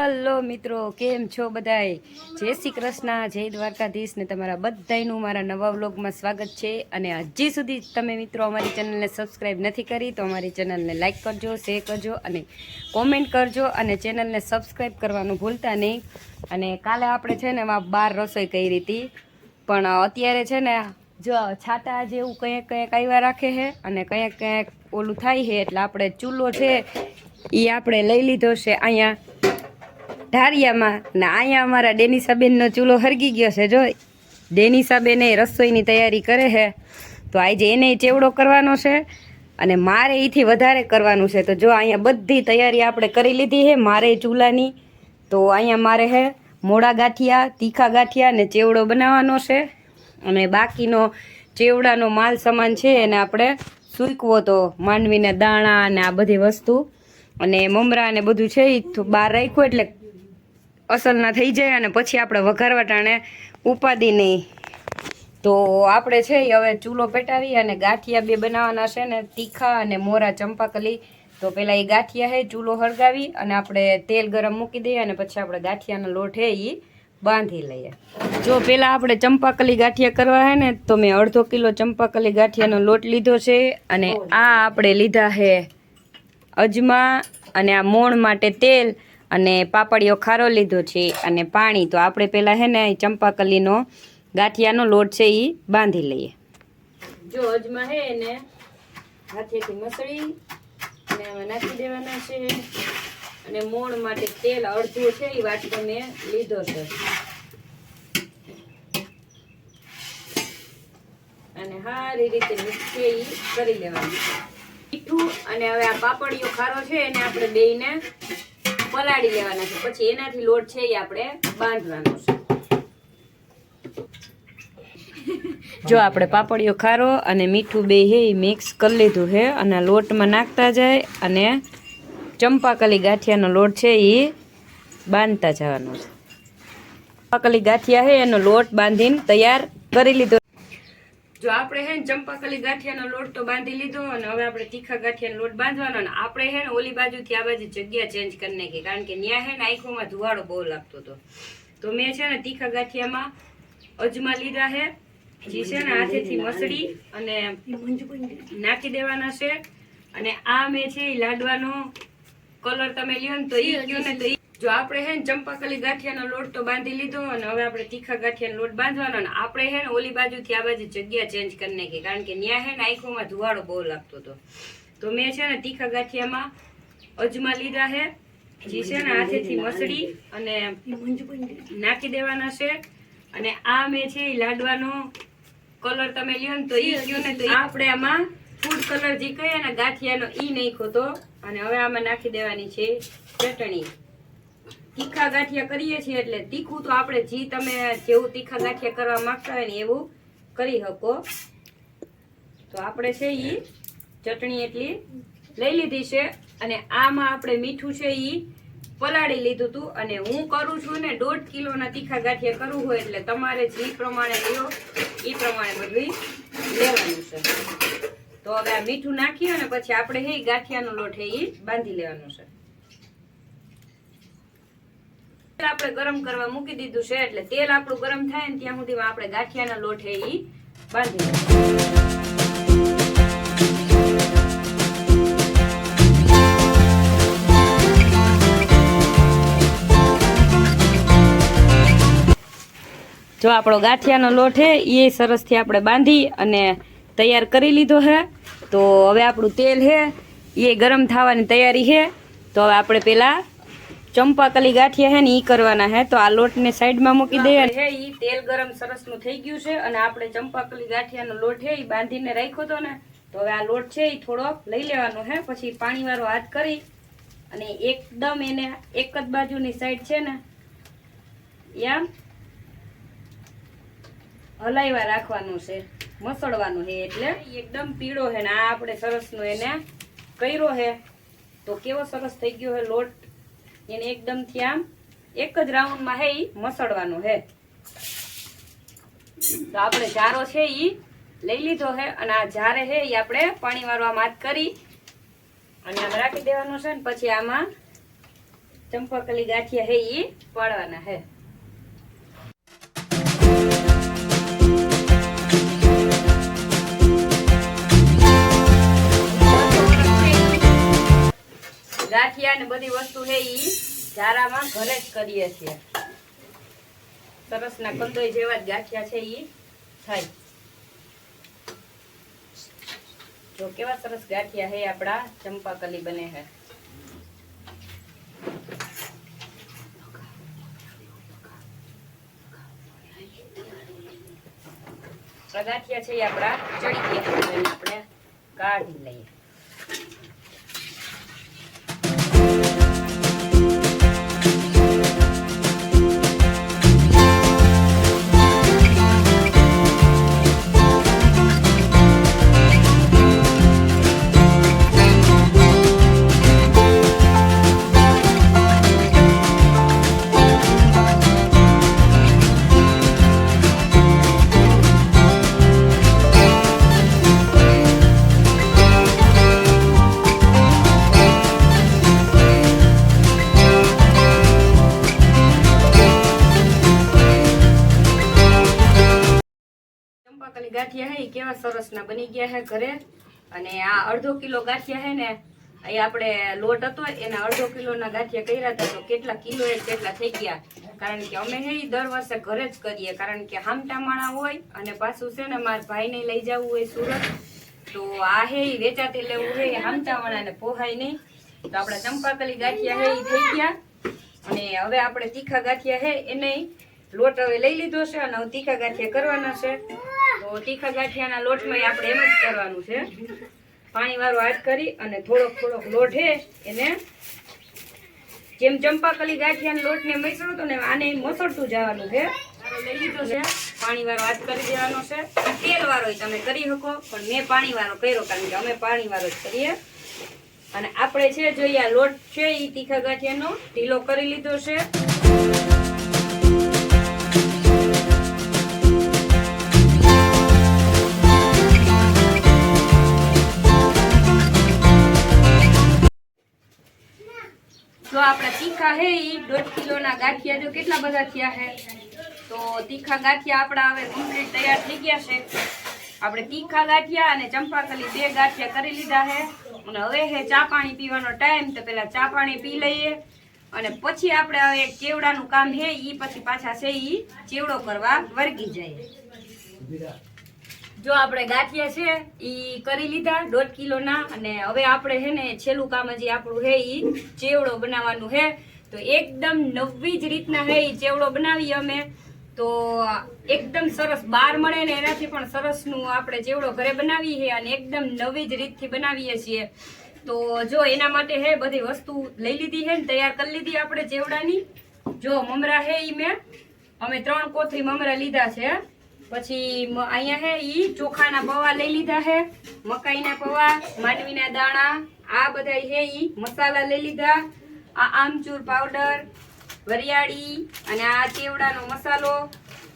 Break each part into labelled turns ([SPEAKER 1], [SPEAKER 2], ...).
[SPEAKER 1] Hello મિત્રો, કેમ છો બધાય? જય શ્રી કૃષ્ણ, જય દ્વારકાધીશ ને તમારા બધાયનું મારા નવા વ્લોગમાં સ્વાગત છે. અને હજી સુધી તમે મિત્રો અમારી ચેનલને સબસ્ક્રાઈબ નથી કરી તો અમારી ચેનલને લાઇક કરજો, શેર કરજો અને કોમેન્ટ કરજો અને ચેનલને સબસ્ક્રાઈબ કરવાનું ભૂલતા નહીં. અને કાલે આપણે છે ને એમાં બાર રસોઈ કરી હતી. પણ અત્યારે છે ને જો છાતા જેવું કંઈક કંઈક આવ્યા રાખે છે અને કંઈક કંઈક ઓલું થાય છે એટલે આપણે ચૂલો છે એ આપણે લઈ લીધો છે અહીંયા. ઢારિયામાં ને અહીંયા અમારા ડેનિસાબેનનો ચૂલો હરગી ગયો છે જો ડેનિસાબેને રસોઈની તૈયારી કરે છે. તો આજે એને ચેવડો કરવાનો છે અને મારે એથી વધારે કરવાનું છે. તો જો અહીંયા બધી તૈયારી આપણે કરી લીધી છે, મારે ચૂલાની. તો અહીંયા મારે હે મોડા ગાંઠિયા, તીખા ગાંઠિયા ને ચેવડો બનાવવાનો છે. અને બાકીનો ચેવડાનો માલ સામાન છે એને આપણે સૂકવો. તો માંડવીને દાણા અને આ બધી વસ્તુ. અને મમરા ને બધું છે એ બહાર રાખ્યું એટલે અસલના થઈ જાય અને પછી આપણે વઘારવા ટાણે ઉપાદી નહીં. તો આપણે છે હવે ચૂલો પેટાવી અને ગાંઠિયા બે બનાવવાના છે ને, તીખા અને મોરા ચંપાકલી. તો પહેલાં એ ગાંઠિયા હે, ચૂલો હળગાવી અને આપણે તેલ ગરમ મૂકી દઈએ અને પછી આપણે ગાંઠિયાનો લોટ હે એ બાંધી લઈએ. જો પહેલાં આપણે ચંપાકલી ગાંઠિયા કરવા હે ને, તો મેં અડધો કિલો ચંપાકલી ગાંઠિયાનો લોટ લીધો છે અને આ આપણે લીધા છે અજમા અને આ મોણ માટે તેલ અને પાપડીઓ ખારો લીધો છે અને પાણી તો આપણે પહેલાં હે ને ચંપાકલીનો ગાંઠિયાનો લોટ છે એ બાંધી લઈએ. જો અજમા હે એને હાથેથી મસળી અને નાખી દેવાના છે. અને મોણ માટે તેલ અડધું છે એ વાટકો મેં લીધો છે. અને સારી રીતે મિક્સ એ કરી લેવાનું. મીઠું અને હવે આ પાપડીઓ ખારો છે એને આપણે બેયને પલાળી લેવાના છે. પછી એનાથી લોટ છે એ આપણે બાંધવાનો છે. જો આપણે પાપડીઓ ખારો અને મીઠું બે હે એ મિક્સ કરી લીધું છે અને લોટમાં નાખતા જાય અને ચંપાકલી ગાંઠિયાનો લોટ છે એ બાંધતા જવાનો છે. ચંપાકલી ગાંઠિયા છે એનો લોટ બાંધીને તૈયાર કરી લીધો જો આપણે હે ને ચંપાકલી ગાંઠિયાનો લોટ તો બાંધી લીધો અને હવે આપણે તીખા ગાંઠિયાનો લોટ બાંધવાનો અને આપણે હે ને ઓલી બાજુથી આ બાજુ જગ્યા ચેન્જ કરી નાખી. કારણ કે ન્યા હે ને આંખોમાં ધુવાડો બહુ લાગતો હતો. તો મેં છે ને તીખા ગાંઠિયામાં અજમા લીધા હે. જે છે ને હાથેથી મસળી અને નાખી દેવાના છે. અને આ મેં છે એ લાડવાનો કલર તમે લ્યો ને તો એ ગયો ને તો જો આપણે હે ને ચંપાકલી ગાંઠિયાનો લોટ તો બાંધી લીધો અને હવે આપણે તીખા ગાંઠિયાનો લોટ બાંધવાનો અને આપણે હે ને ઓલી બાજુથી આ બાજુ જગ્યા ચેન્જ કરી નાખી. કારણ કે ન્યા હે ને આંખોમાં ધુવાડો બહુ લાગતો હતો. તો મેં છે ને તીખા ગાંઠિયામાં અજમા લીધા હે. જે છે ને હાથેથી મસળી અને નાખી દેવાના છે. અને આ મેં છે એ લાડવાનો કલર તમે લ્યો ને તો એ ગયો ને તો આપણે આમાં ફૂડ કલર જે કહીએ ને ગાંઠિયાનો એ નાખ્યો તો અને હવે આમાં નાખી દેવાની છે ચટણી. તીખા ગાંઠિયા કરીએ છીએ એટલે તીખું તો આપણે જે તમે જેવું તીખા ગાંઠિયા કરવા માંગતા હોય ને એવું કરી શકો. તો આપણે છે એ ચટણી એટલી લઈ લીધી છે અને આમાં આપણે મીઠું છે એ પલાળી લીધું હતું અને હું કરું છું ને દોઢ કિલોના તીખા ગાંઠિયા કરવું હોય એટલે તમારે જે પ્રમાણે લ્યો એ પ્રમાણે બધું લેવાનું છે. તો હવે આ મીઠું નાખી અને પછી આપણે હે ગાંઠિયાનો લોટ ઈ બાંધી લેવાનો છે તેલ આપણે ગરમ કરવા મૂકી દીધું છે એટલે તેલ આપણું ગરમ થાય ને ત્યાં સુધીમાં આપણે ગાંઠિયાના લોટ એ બાંધી જો આપણો ગાંઠિયાનો લોટ છે એ સરસથી આપણે બાંધી અને તૈયાર કરી લીધો છે તો હવે આપણું તેલ છે એ ગરમ થવાની તૈયારી છે તો હવે આપણે પેલા ચંપાકલી ગાંઠિયા છે ને એ કરવાના હે તો આ લોટને સાઈડમાં મૂકી દઈએ છે એ તેલ ગરમ સરસનું થઈ ગયું છે અને આપણે ચંપાકલી ગાંઠિયાનો લોટ હે એ બાંધીને રાખ્યો હતો ને તો હવે આ લોટ છે એ થોડોક લઈ લેવાનો હે પછી પાણીવાળો હાથ કરી અને એકદમ એને એક જ બાજુની સાઈડ છે ને યા હલાવ્યા રાખવાનું છે મસળવાનું છે એટલે. એકદમ પીળો છે ને આ આપણે સરસનું એને કર્યો છે તો કેવો સરસ થઈ ગયો હે લોટ. એને એકદમથી આમ એક જ રાઉન્ડમાં હે એ મસળવાનું છે તો આપણે જારો છે ઈ લઈ લીધો હે અને આ જારે હે ઈ આપણે પાણી વાળવા માત કરી અને આમ રાખી દેવાનું છે ને પછી આમાં ચંપાકલી ગાંઠિયા હે ઈ પાડવાના હે. ગાંઠિયા ને બધી વસ્તુ છે ઈ ઝારામાં ઘરે જ કરીએ છીએ. સરસ ના કંદોઈ જેવા જ ગાંઠિયા છે ઈ થાય. જો કેવા સરસ ગાંઠિયા હે આપડા ચંપાકલી બને હે ગાંઠિયા છે ઈ આપડા ચડી ગયા આપણે કાઢી લઈએ. કેવા સરસ ના બની ગયા હે ઘરે? અને આ અડધો કિલો ગાંઠિયા હે ને, એ આપણે લોટ હતો, એના અડધો કિલો ના ગાંઠિયા કર્યા હતા, તો કેટલા કિલો એ કેટલા થઈ ગયા? કારણ કે અમે હે દર વર્ષે ઘરે જ કરીએ, કારણ કે હામટા માણા હોય અને પાછું છે ને મારા ભાઈને લઈ જવું હોય સુરત, તો આ હે વેચાતી લેવું હે હામટા હામટા માણાને પોહાય નહીં. તો આપણે ચંપાકલી ગાંઠિયા હે એ થઈ ગયા. અને હવે આપણે તીખા ગાંઠિયા હે, એને લોટ હવે લઈ લીધો છે અને હવે તીખા ગાંઠિયા કરવાના છે. તો તીખા ગાંઠિયાના લોટમાં આપણે એમ જ કરવાનું છે. પાણી વાળો હાથ કરી અને થોડોક થોડોક લોટ હે એને જેમ ચંપાકલી ગાંઠિયાના લોટને મસળો તો ને આને મસળતું જવાનું છે. લઈ લીધો છે પાણી વાળો કરી દેવાનો છે. તેલ વાળો તમે કરી શકો, પણ મેં પાણી વાળો કર્યો કારણ કે અમે પાણી વાળો જ કરીએ. અને આપણે છે જોઈએ લોટ છે એ તીખા ગાંઠિયાનો ઢીલો કરી લીધો છે. તીખા હે ઈ, દોઢ કિલોના ગાંઠિયા જો કેટલા બધા થયા હે? તો તીખા ગાંઠિયા આપણા હવે કમ્પ્લીટ તૈયાર થઈ ગયા છે. આપણે તીખા ગાંઠિયા અને ચંપાકલી બે ગાંઠિયા કરી લીધા હે. અને હવે હે ચા પાણી પીવાનો ટાઈમ, તો પેલા ચા પાણી પી લઈએ. અને પછી આપણે હવે ચેવડાનું કામ છે ઈ પછી પાછા છે ઈ ચેવડો કરવા વર્ગી જાય જો આપણે ગાંઠિયા છે, ઈ કરી લીધા દોઢ કિલોના. અને હવે આપણે છે ને છેલ્લું કામ હજી આપણું હે ઈ ચેવડો બનાવવાનું છે તો એકદમ નવી જ રીતના હે ચેવડો બનાવીએ અમે. તો એકદમ સરસ બાર મળે ને એનાથી પણ સરસનું આપણે ચેવડો ઘરે બનાવીએ છીએ અને એકદમ નવી જ રીતથી બનાવીએ છીએ. તો જો એના માટે હે બધી વસ્તુ લઈ લીધી હે ને તૈયાર કરી લીધી આપણે ચેવડાની. જો મમરા હે ઈ મેં. અમે ત્રણ કોથળી મમરા લીધા છે. પછી અહીંયા હે ઈ ચોખાના પૌવા લઈ લીધા હે, મકાઈના પૌવા માંડવીના દાણા, આ બધા હે ઈ મસાલા લઈ લીધા. આ આમચૂર પાવડર વરિયાળી અને આ ચેવડાનો મસાલો,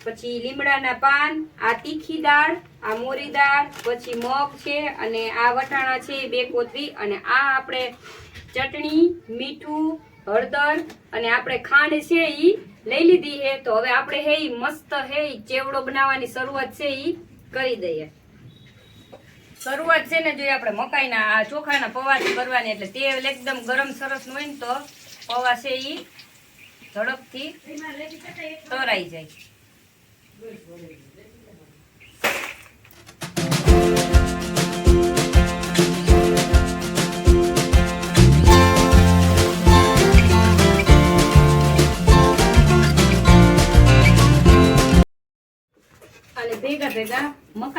[SPEAKER 1] પછી લીમડાના પાન, આ તીખી દાળ, આ મોરી દાળ, પછી મગ છે અને આ વટાણા છે બે કોથળી અને આ આપણે ચટણી, મીઠું, હળદર અને આપણે ખાંડ છે એ લઈ લીધી હે તો હવે આપણે હે મસ્ત હે ચેવડો બનાવવાની શરૂઆત છે એ કરી દઈએ. શરૂઆત છે ને જો આપણે મકાઈના, આ ચોખાના પવાથી કરવાની, એટલે તેલ એકદમ ગરમ સરસ હોય ને તો પૌવા છે એ ઝડપથી તરાઈ જાય.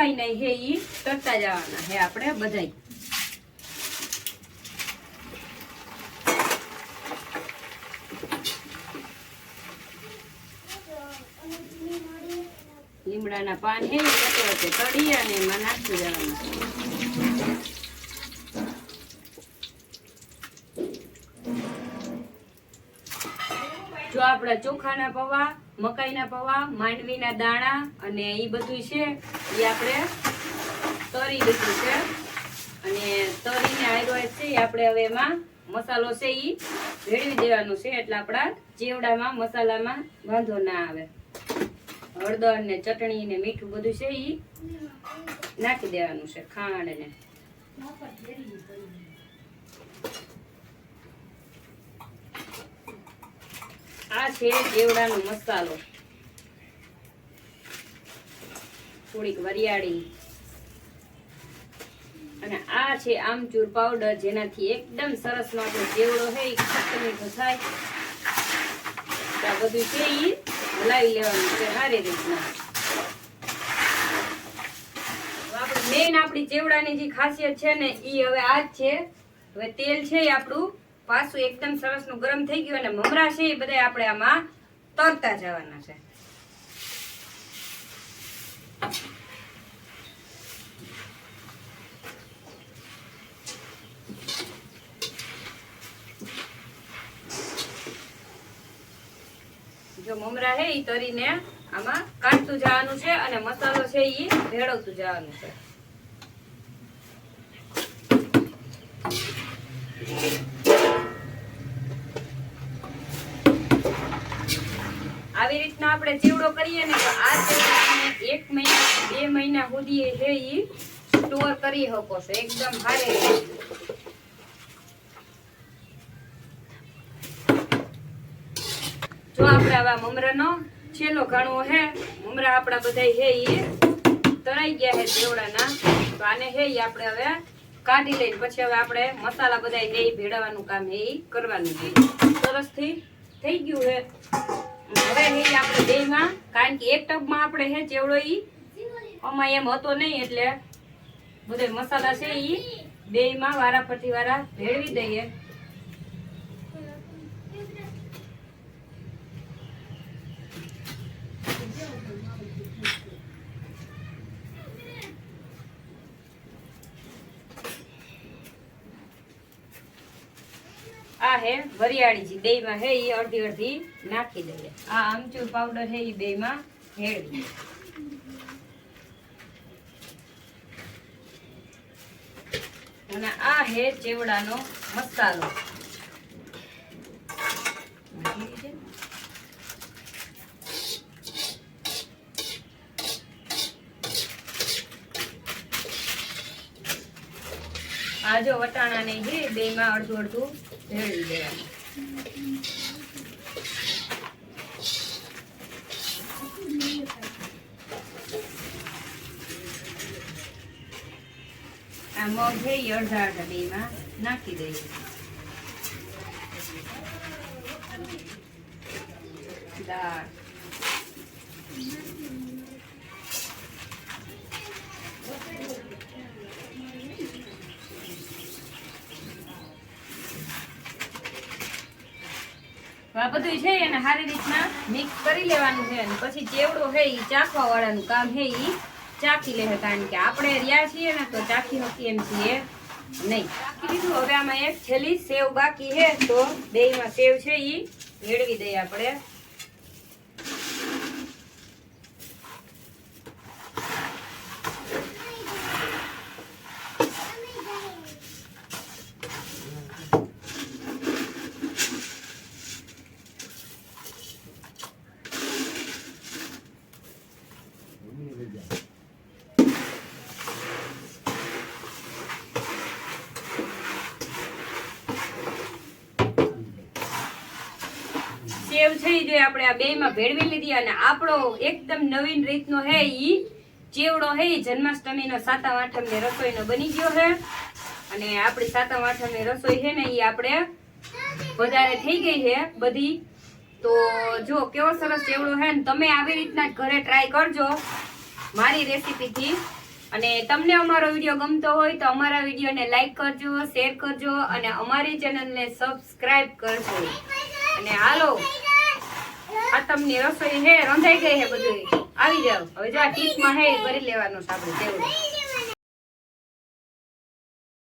[SPEAKER 1] મકાઈ નહીં હે એ કરતા જવાના હે આપણે બધાય. લીમડાના પાન હે વચ્ચે વચ્ચે તળી અને એમાં નાખી દેવાના. જો આપણા ચોખાના પૌવા, મકાઈના પૌવા, માંડવીના દાણા અને એ બધું છે એ આપણે તરી લીધું છે. અને તરીને આવ્યો છે, એ આપણે હવે એમાં મસાલો છે એ ભેળવી દેવાનું છે, એટલે આપણા ચેવડામાં મસાલામાં વાંધો ના આવે. હળદર ને ચટણી ને મીઠું બધું છે એ નાખી દેવાનું છે, ખાંડ ને. આ છે ચેવડાનો મસાલો. થોડીક વરિયાળી. અને આ છે આમચૂર પાવડર જેનાથી એકદમ સરસ માથો જેવડો ચેવડો છે, ઈ ખટ્ટ મીઠો થાય. આ બધું છે ઈ, હલાવી લેવાનું છે સારી રીતના. મેઇન આપણી ચેવડાની જે ખાસિયત છે ને એ હવે આ જ છે. હવે તેલ છે એ આપણું પાછું એકદમ સરસનું ગરમ થઈ ગયું અને મમરા છે એ બધા આપણે આમાં તરતા જવાના છે. જો મમરા હે, ઈ તરીને આમાં કાઢતું જવાનું છે અને મસાલો છે ઈ ભેળવતું જવાનું છે. આવી રીતના આપણે ચીવડો કરીએ ને તો આ ચીવડાને એક મહિના, બે મહિના સુધી છે ઈ સ્ટોર કરી શકો છો, એકદમ સારી રીતે જો આપણે આવા મમરાનો. છેલ્લો ઘણો હે. મમરા આપણા બધા હે ઈ. તરાઈ ગયા હે ચેવડાના તો આને હે આપણે હવે કાઢી લઈને પછી હવે આપણે મસાલા બધા હે ભેળવવાનું કામ હે કરવાનું છે. સરસથી થઈ ગયું હે. હવે હે આપણે બેયમાં, કારણ કે એક ટબમાં આપણે હે ચેવડો ઈ. આમાં એમ હતો નહીં એટલે બધે મસાલા છે ઈ. બેયમાં વારા ફરતી વારા ભેળવી દઈએ. આ હે વરિયાળી જી બેયમાં હે એ અડધી અડધી નાખી દઈએ. આ આમચૂર પાવડર હે, ઈ બેયમાં હેળવી અને આ હે ચેવડાનો મસાલો. આ જો વટાણા ને હે બેમાં અડધું અડધું ભેળવી દેવાનું આ મગ છે ઈ અડધા અડધા બેયમાં નાખી દઈએ દાળ આ બધું છે એને સારી રીતના મિક્સ કરી લેવાનું છે અને પછી ચેવડો છે એ ચાખવા વાળાનું કામ છે એ ચાખી લે કારણ કે આપણે રહ્યા છીએ ને તો ચાખી શકીએ એમ છીએ નહીં. ચાખી લીધું, હવે આમાં એક છેલ્લી સેવ બાકી છે તો બેયમાં સેવ છે એ મેળવી દઈએ આપણે. સેવ છે જો આપણે આ બેયમાં ભેળવી લીધી અને આપણો એકદમ નવીન રીતનો હે ઈ ચેવડો હે ઈ જન્માષ્ટમીનો સાતમ આઠમની રસોઈનો બની ગયો હે. અને આપણી સાતમ આઠમની રસોઈ છે ને ઈ આપણે વધારે થઈ ગઈ છે બધી. તો જો કેવો સરસ ચેવડો હે ને તમે આવી રીતના ઘરે ટ્રાય કરજો મારી રેસીપીથી. અને તમને અમારો વીડિયો ગમતો હોય તો અમારા વિડીયોને લાઈક કરજો શેર કરજો અને અમારી ચેનલને સબસ્ક્રાઇબ કરજો. અને હાલો. આ તમને રસોઈ હે, રંધાઈ ગઈ હે બધું આવી જાવ હવે જો આ ટીપમાં હે, એ કરી લેવાનું છે ચેવડો